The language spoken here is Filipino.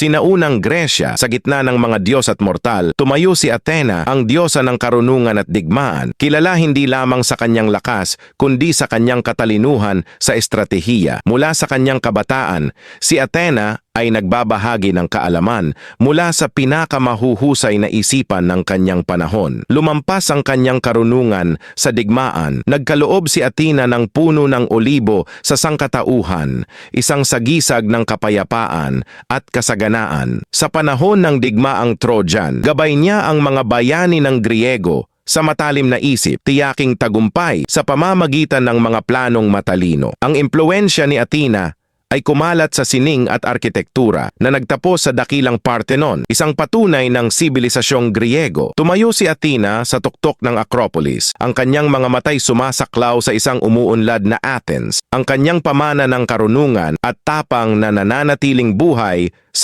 sinaunang Gresya, sa gitna ng mga Diyos at mortal, tumayo si Athena, ang diyosa ng karunungan at digmaan, kilala hindi lamang sa kanyang lakas, kundi sa kanyang katalinuhan sa estratehiya. Mula sa kanyang kabataan, si Athena ay nagbabahagi ng kaalaman mula sa pinakamahuhusay na isipan ng kanyang panahon. Lumampas ang kanyang karunungan sa digmaan, nagkaloob si Athena ng puno ng olibo sa sangkatauhan, isang sagisag ng kapayapaan at kasaganaan. Sa panahon ng digmaang Trojan, gabay niya ang mga bayani ng Griego sa matalim na isip, tiyaking tagumpay sa pamamagitan ng mga planong matalino. Ang impluensya ni Athena ay kumalat sa sining at arkitektura na nagtapos sa dakilang Parthenon, isang patunay ng sibilisasyong Griego. Tumayo si Athena sa tuktok ng Acropolis. Ang kanyang mga matay sumasaklaw sa isang umuunlad na Athens. Ang kanyang pamana ng karunungan at tapang na nananatiling buhay sa